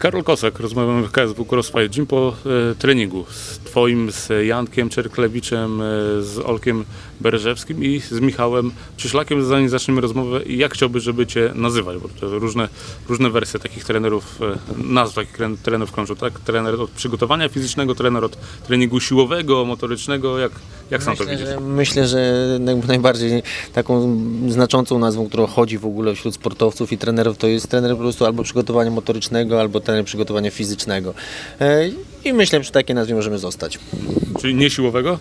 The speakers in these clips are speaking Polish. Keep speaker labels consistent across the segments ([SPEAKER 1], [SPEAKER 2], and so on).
[SPEAKER 1] Karol Kosek, rozmawiamy w KSW Crossfire Gym po e, treningu. Z Twoim, z Jankiem Czerklewiczem, e, z Olkiem Bereżewskim i z Michałem Czyszlakiem. Zanim zaczniemy rozmowę, jak chciałbyś, żeby Cię nazywać? Bo to różne, różne wersje takich trenerów, e, nazw takich tren- trenerów krążą, tak? Trener od przygotowania fizycznego, trener od treningu siłowego, motorycznego, jak, jak sam to widzisz?
[SPEAKER 2] że, myślę, że naj- najbardziej taką znaczącą nazwą, którą chodzi w ogóle wśród sportowców i trenerów, to jest trener po prostu albo przygotowania motorycznego, albo trener przygotowania fizycznego. E, I myślę, że przy takiej nazwie możemy zostać.
[SPEAKER 1] Czyli nie siłowego?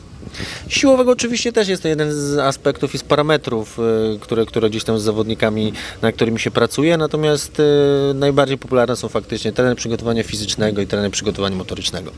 [SPEAKER 2] Siłowego oczywiście też jest to jeden z aspektów i z parametrów, e, które, które gdzieś tam z zawodnikami, na którymi się pracuje, natomiast e, najbardziej popularne są faktycznie trener przygotowania fizycznego i trener przygotowania motorycznego.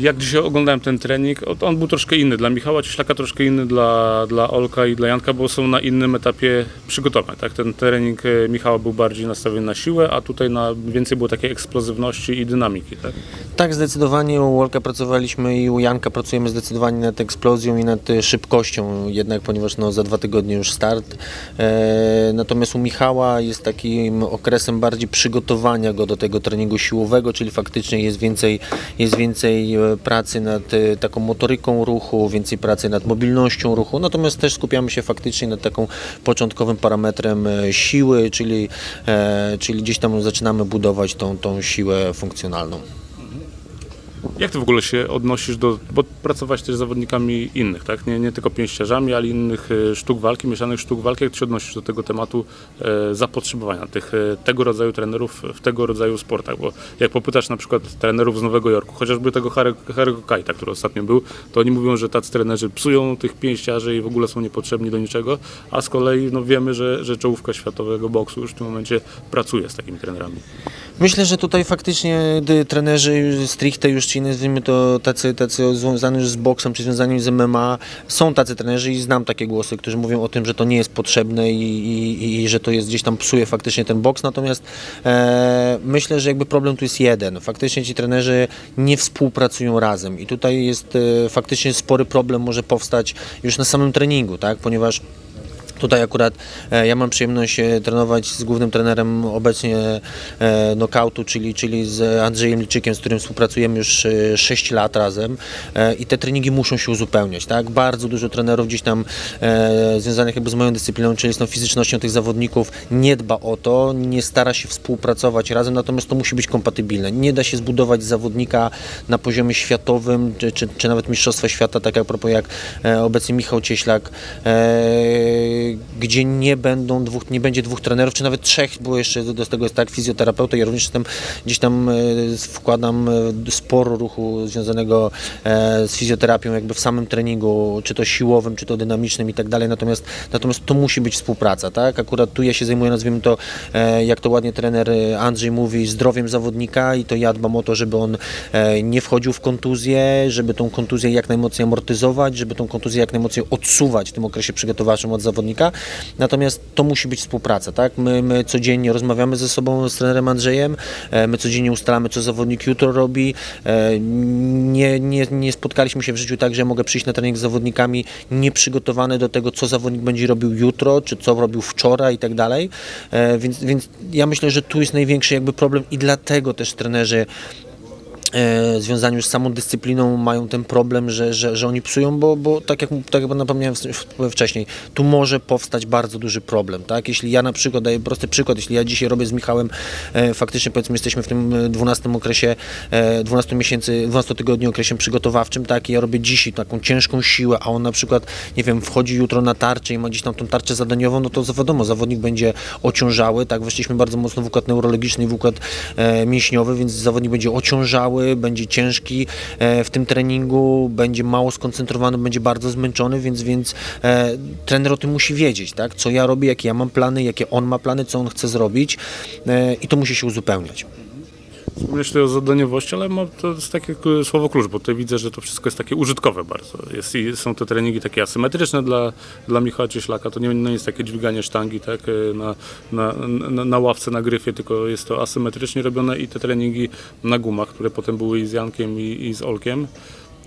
[SPEAKER 1] Jak dzisiaj oglądałem ten trening, on był troszkę inny dla Michała Cieślaka, troszkę inny dla, dla Olka i dla Janka, bo są na innym etapie przygotowań. Tak? Ten trening e, Michała był bardziej nastawiony na siłę, a tutaj na więcej było takiej eksplozywności i dynamiki. Tak?
[SPEAKER 2] Tak, zdecydowanie u Wolka pracowaliśmy i u Janka pracujemy zdecydowanie nad eksplozją i nad e, szybkością, jednak ponieważ no, za dwa tygodnie już start. E, natomiast u Michała jest takim okresem bardziej przygotowania go do tego treningu siłowego, czyli faktycznie jest więcej, jest więcej e, pracy nad e, taką motoryką ruchu, więcej pracy nad mobilnością ruchu, natomiast też skupiamy się faktycznie nad taką początkowym parametrem e, siły, czyli, e, czyli gdzieś tam zaczynamy budować tą, tą siłę funkcjonalną.
[SPEAKER 1] Jak ty w ogóle się odnosisz do, bo pracować też z zawodnikami innych, tak? nie, nie tylko pięściarzami, ale innych e, sztuk walki, mieszanych sztuk walki. Jak ty się odnosisz do tego tematu e, zapotrzebowania tych, e, tego rodzaju trenerów w tego rodzaju sportach? Bo jak popytasz na przykład trenerów z Nowego Jorku, chociażby tego Harry- Harry'ego Kajta, który ostatnio był, to oni mówią, że tacy trenerzy psują tych pięściarzy i w ogóle są niepotrzebni do niczego, a z kolei no, wiemy, że, że czołówka światowego boksu już w tym momencie pracuje z takimi trenerami.
[SPEAKER 2] Myślę, że tutaj faktycznie gdy trenerzy stricte już ci nazwijmy to tacy, tacy związani z boksem czy związani z MMA, są tacy trenerzy i znam takie głosy, którzy mówią o tym, że to nie jest potrzebne i, i, i że to jest gdzieś tam psuje faktycznie ten boks, natomiast e, myślę, że jakby problem tu jest jeden. Faktycznie ci trenerzy nie współpracują razem i tutaj jest e, faktycznie spory problem może powstać już na samym treningu, tak, ponieważ Tutaj akurat e, ja mam przyjemność e, trenować z głównym trenerem obecnie e, knockoutu, czyli, czyli z Andrzejem Liczykiem, z którym współpracujemy już e, 6 lat razem i te treningi muszą się uzupełniać. Tak? Bardzo dużo trenerów gdzieś tam związanych jakby z moją dyscypliną, czyli z tą fizycznością tych zawodników, nie dba o to, nie stara się współpracować razem, natomiast to musi być kompatybilne. Nie da się zbudować zawodnika na poziomie światowym, czy, czy, czy nawet Mistrzostwa Świata, tak jak, propos jak obecnie Michał Cieślak, gdzie nie będą dwóch, nie będzie dwóch trenerów, czy nawet trzech, bo jeszcze do, tego jest tak fizjoterapeuta, ja również jestem, gdzieś tam e, wkładam e, sporo ruchu związanego e, z fizjoterapią jakby w samym treningu, czy to siłowym, czy to dynamicznym i tak dalej, natomiast, natomiast to musi być współpraca, tak? Akurat tu ja się zajmuję, nazwijmy to, jak to ładnie trener Andrzej mówi, zdrowiem zawodnika i to ja dbam o to, żeby on nie wchodził w kontuzję, żeby tą kontuzję jak najmocniej amortyzować, żeby tą kontuzję jak najmocniej odsuwać w tym okresie przygotowawczym od zawodnika. Natomiast to musi być współpraca, tak? My, my codziennie rozmawiamy ze sobą, z trenerem Andrzejem, e, my codziennie ustalamy, co zawodnik jutro robi. E, Nie, nie, nie spotkaliśmy się w życiu tak, że mogę przyjść na trening z zawodnikami nieprzygotowany do tego, co zawodnik będzie robił jutro, czy co robił wczoraj i tak dalej. E, Więc, więc ja myślę, że tu jest największy jakby problem i dlatego też trenerzy e, związani z samą dyscypliną mają ten problem, że, że, że oni psują, bo, bo tak jak tak jak napomniałem wcześniej, tu może powstać bardzo duży problem, tak? Jeśli ja na przykład, daję prosty przykład, jeśli ja dzisiaj robię z Michałem, e, faktycznie powiedzmy jesteśmy w tym e, 12 okresie, e, 12 miesięcy, 12 tygodni okresie przygotowawczym, tak? I ja robię dzisiaj taką ciężką siłę, a on na przykład, nie wiem, wchodzi jutro na tarczę i ma gdzieś tam tą tarczę zadaniową, no to wiadomo, zawodnik będzie ociążały, tak? Weszliśmy bardzo mocno w układ neurologiczny i w układ e, mięśniowy, więc zawodnik będzie ociążały, będzie ciężki e, w tym treningu, będzie mało skoncentrowany, będzie bardzo zmęczony, więc, więc e, trener o tym musi wiedzieć, tak? co ja robię, jakie ja mam plany, jakie on ma plany, co on chce zrobić e, i to musi się uzupełniać.
[SPEAKER 1] Wspomniałeś tutaj o zadaniowości, ale ma, to jest takie słowo klucz, bo tutaj widzę, że to wszystko jest takie użytkowe bardzo. Jest, są te treningi takie asymetryczne dla, dla Michała Cieślaka, to nie, nie jest takie dźwiganie sztangi tak, e, na, na, na, na ławce, na gryfie, tylko jest to asymetrycznie robione i te treningi na gumach, które potem były i z Jankiem i, i z Olkiem.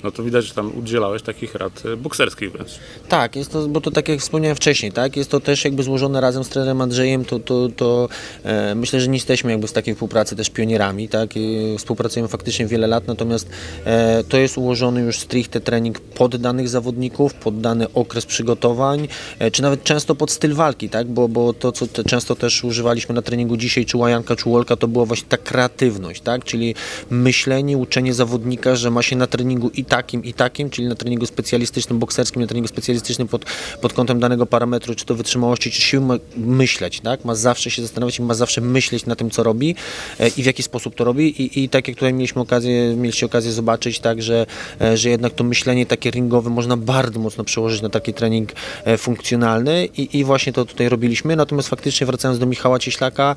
[SPEAKER 1] No to widać, że tam udzielałeś takich rad e, bokserskich wręcz.
[SPEAKER 2] Tak, jest to, bo to tak jak wspomniałem wcześniej, tak, jest to też jakby złożone razem z trenerem Andrzejem, to, to, to e, myślę, że nie jesteśmy jakby z takiej współpracy też pionierami, tak, I współpracujemy faktycznie wiele lat, natomiast e, to jest ułożony już stricte trening pod danych zawodników, pod dany okres przygotowań, e, czy nawet często pod styl walki, tak, bo, bo to, co te, często też używaliśmy na treningu dzisiaj, czy Łajanka, czy Wolka, to była właśnie ta kreatywność, tak, czyli myślenie, uczenie zawodnika, że ma się na treningu i takim, i takim, czyli na treningu specjalistycznym, bokserskim, na treningu specjalistycznym pod, pod kątem danego parametru, czy to wytrzymałości, czy siły, ma myśleć, tak? Ma zawsze się zastanawiać i ma zawsze myśleć na tym, co robi e, i w jaki sposób to robi. I, i tak jak tutaj mieliśmy okazję, mieliście okazję zobaczyć, tak, że, e, że jednak to myślenie takie ringowe można bardzo mocno przełożyć na taki trening e, funkcjonalny. I, i właśnie to tutaj robiliśmy, natomiast faktycznie wracając do Michała Cieślaka,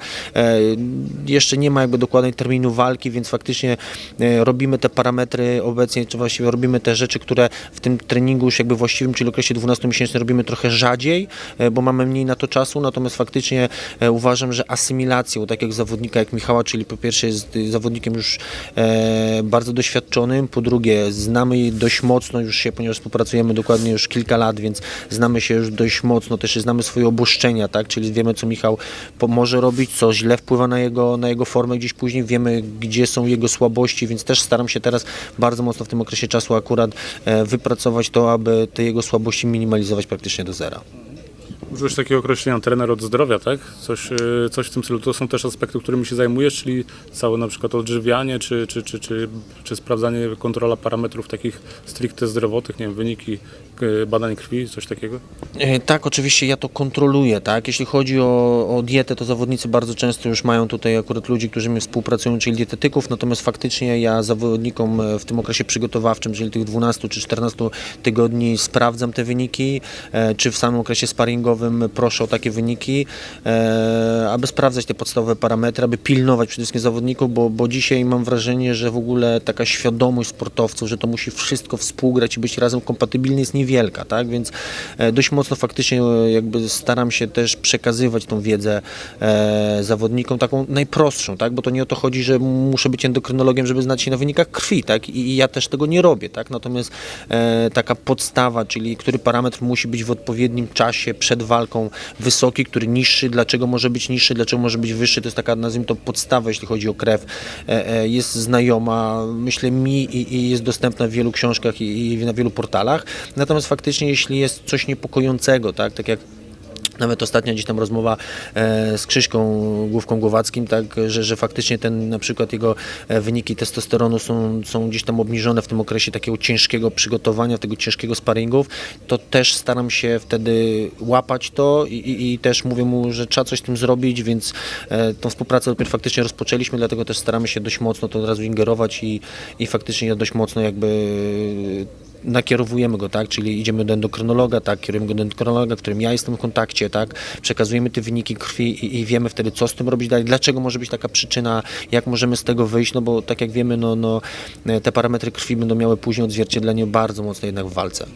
[SPEAKER 2] jeszcze nie ma jakby dokładnej terminu walki, więc faktycznie robimy te parametry obecnie, czy właściwie robimy te rzeczy, które w tym treningu już jakby właściwym, czyli okresie 12-miesięcznym robimy trochę rzadziej, e, bo mamy mniej na to czasu, natomiast faktycznie e, uważam, że asymilacją takiego zawodnika jak Michała, czyli po pierwsze jest y, zawodnikiem już e, bardzo doświadczonym, po drugie znamy dość mocno już się, ponieważ współpracujemy dokładnie już kilka lat, więc znamy się już dość mocno, też znamy swoje obuszczenia, tak, czyli wiemy co Michał może robić, co źle wpływa na jego, na jego formę gdzieś później, wiemy gdzie są jego słabości, więc też staram się teraz bardzo mocno w tym okresie czasu akurat e, wypracować to, aby te jego słabości minimalizować praktycznie do zera.
[SPEAKER 1] Użyłeś takiego określenia trener od zdrowia, tak? Coś, e, coś w tym celu. To są też aspekty, którymi się zajmujesz, czyli całe na przykład odżywianie, czy, czy, czy, czy, czy sprawdzanie, kontrola parametrów takich stricte zdrowotnych, nie wiem, wyniki badań krwi, coś takiego?
[SPEAKER 2] E, Tak, oczywiście ja to kontroluję, tak. Jeśli chodzi o, o dietę, to zawodnicy bardzo często już mają tutaj akurat ludzi, którzy mi współpracują, czyli dietetyków, natomiast faktycznie ja zawodnikom e, w tym okresie przygotowawczym, czyli tych 12 czy 14 tygodni sprawdzam te wyniki, e, czy w samym okresie sparingowym proszę o takie wyniki, e, aby sprawdzać te podstawowe parametry, aby pilnować przede wszystkim zawodników, bo, bo dzisiaj mam wrażenie, że w ogóle taka świadomość sportowców, że to musi wszystko współgrać i być razem kompatybilny jest niewielka, tak, więc e, dość mocno faktycznie e, jakby staram się też przekazywać tą wiedzę e, zawodnikom, taką najprostszą, tak, bo to nie o to chodzi, że muszę być endokrynologiem, żeby znać się na wynikach krwi, tak, i, ja też tego nie robię, tak, natomiast taka podstawa, czyli który parametr musi być w odpowiednim czasie przed walką wysoki, który niższy, dlaczego może być niższy, dlaczego może być wyższy, to jest taka, nazwijmy to, podstawa, jeśli chodzi o krew, jest znajoma, myślę mi i, jest dostępna w wielu książkach i na wielu portalach, natomiast faktycznie, jeśli jest coś niepokojącego, tak, tak jak nawet ostatnia gdzieś tam rozmowa e, z Krzyśką Główką Głowackim, tak, że, że faktycznie ten na przykład jego e, wyniki testosteronu są, są gdzieś tam obniżone w tym okresie takiego ciężkiego przygotowania, tego ciężkiego sparingów, to też staram się wtedy łapać to i, i, i też mówię mu, że trzeba coś z tym zrobić, więc e, tą współpracę dopiero faktycznie rozpoczęliśmy, dlatego też staramy się dość mocno to od razu ingerować i, i faktycznie ja dość mocno jakby nakierowujemy go, tak, czyli idziemy do endokrynologa, tak, kierujemy go do endokrynologa, którym ja jestem w kontakcie, tak, przekazujemy te wyniki krwi i, i wiemy wtedy, co z tym robić dalej, dlaczego może być taka przyczyna, jak możemy z tego wyjść, no bo tak jak wiemy, no, no te parametry krwi będą miały później odzwierciedlenie bardzo mocno jednak w walce.